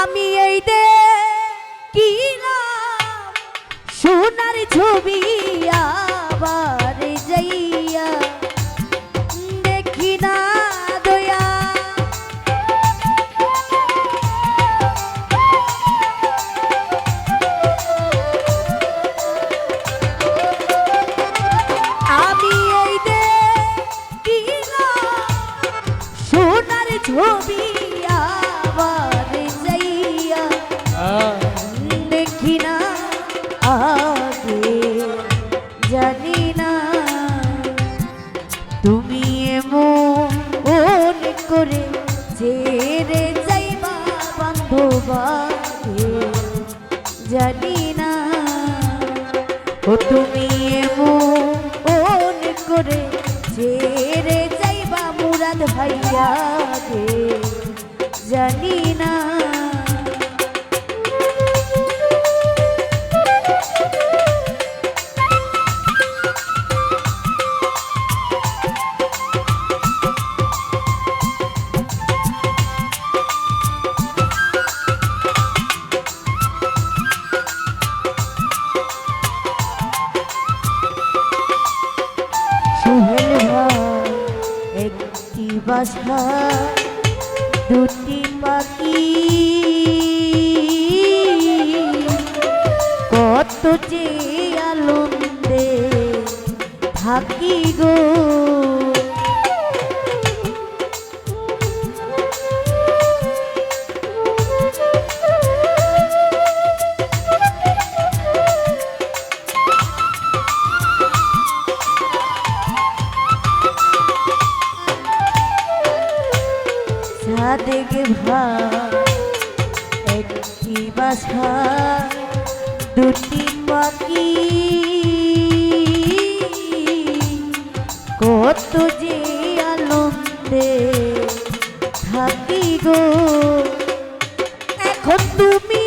আমি এই দে কিলাম সোনার ছবি আবার যাইয়া দেখি না ছবি ও তুমি এমন করে ছেড়ে যাইবা মুরাদ ভাইয়াকে। জানি না বাসা দুটি পাখি। কত যে আলন্দে থাকি গো। কত যে আনন্দে থাকি গো। এখন তুমি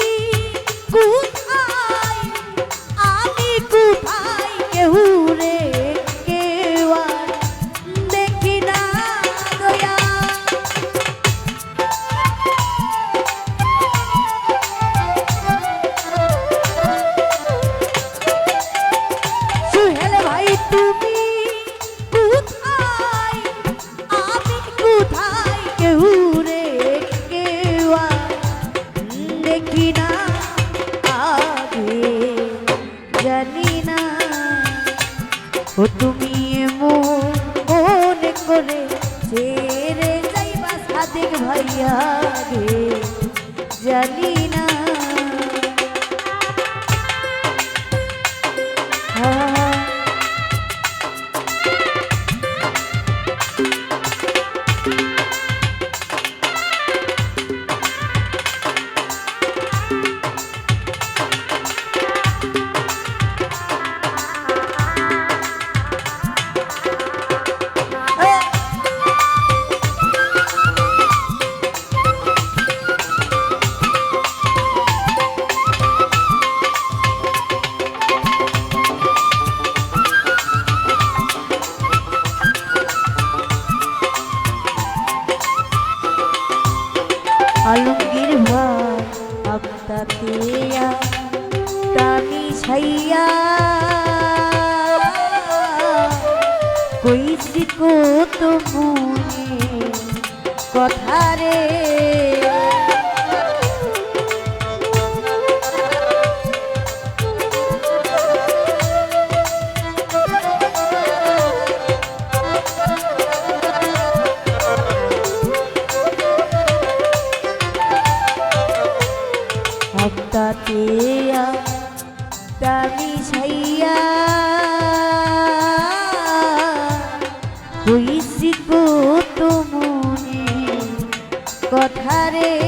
কথা রে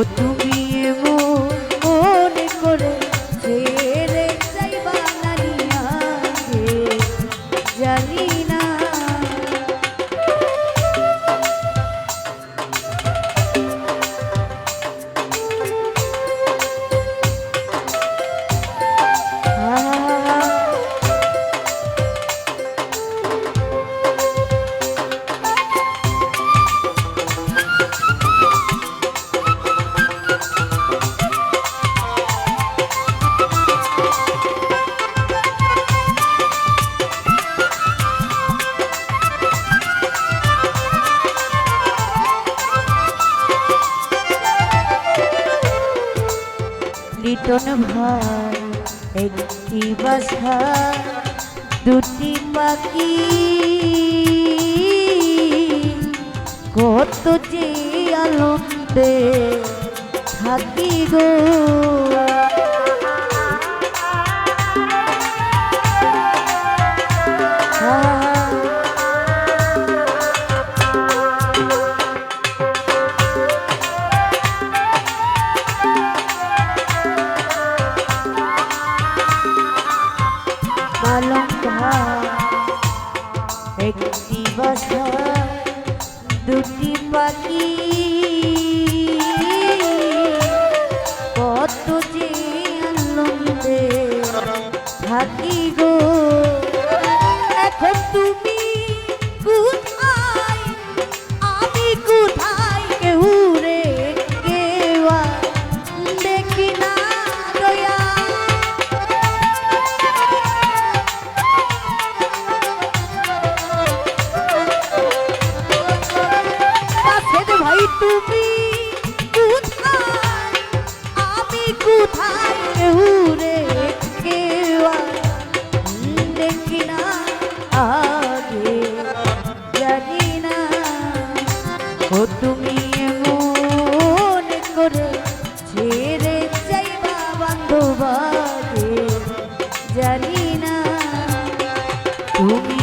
ও লিটন ভাই একটি বাসা দুটি পাখি। কত যে আনন্দে থাকি গো। তুমি কোথায়? আমি কোথায় রে কেউ দেখি না আগে, জানি না। ও তুমি এমন করে ছেড়ে যাইবা বান্ধবাগে জানি না। তুমি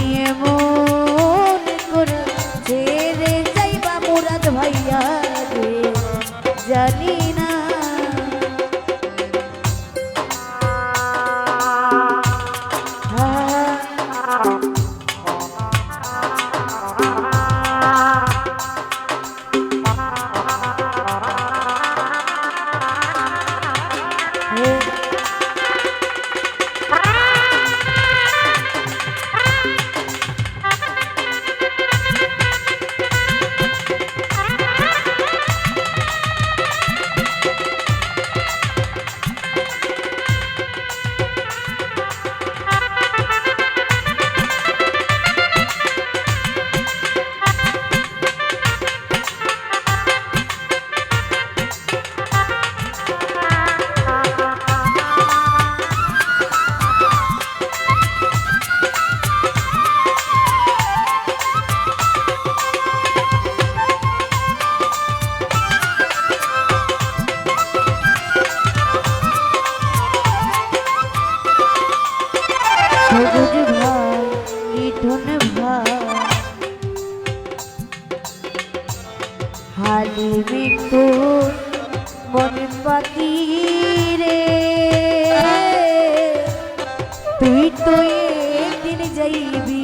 হালি মৃত্যু মনে পাতি রে। তুই তো একদিন যাইবি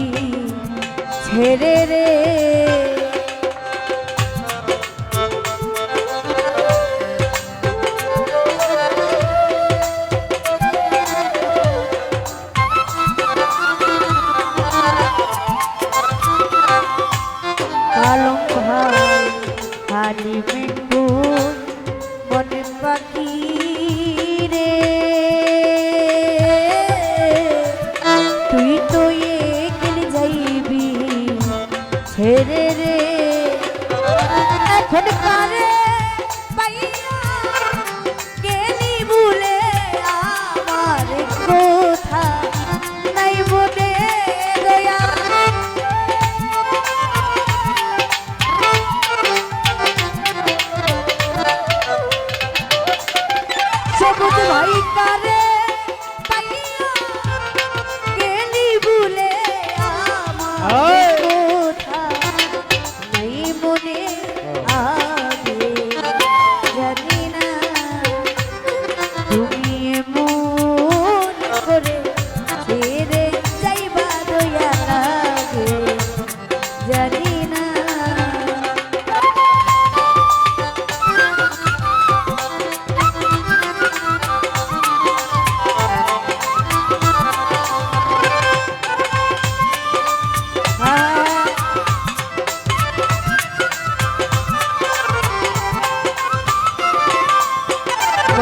ছেড়ে রে। হালি মৃত্যু মনে পাখি।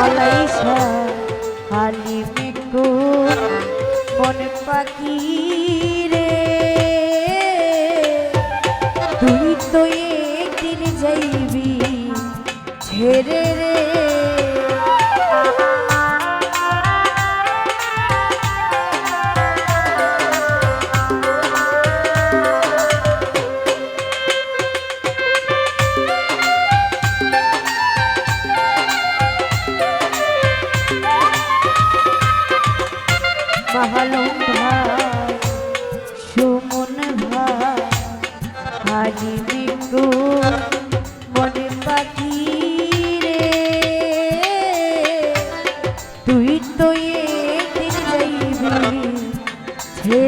বলাইছা খালি মেকু মন পাখি রে। তুই তো একদিন যাইবি ছেড়ে রে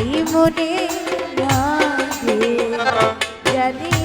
এই মনে জানি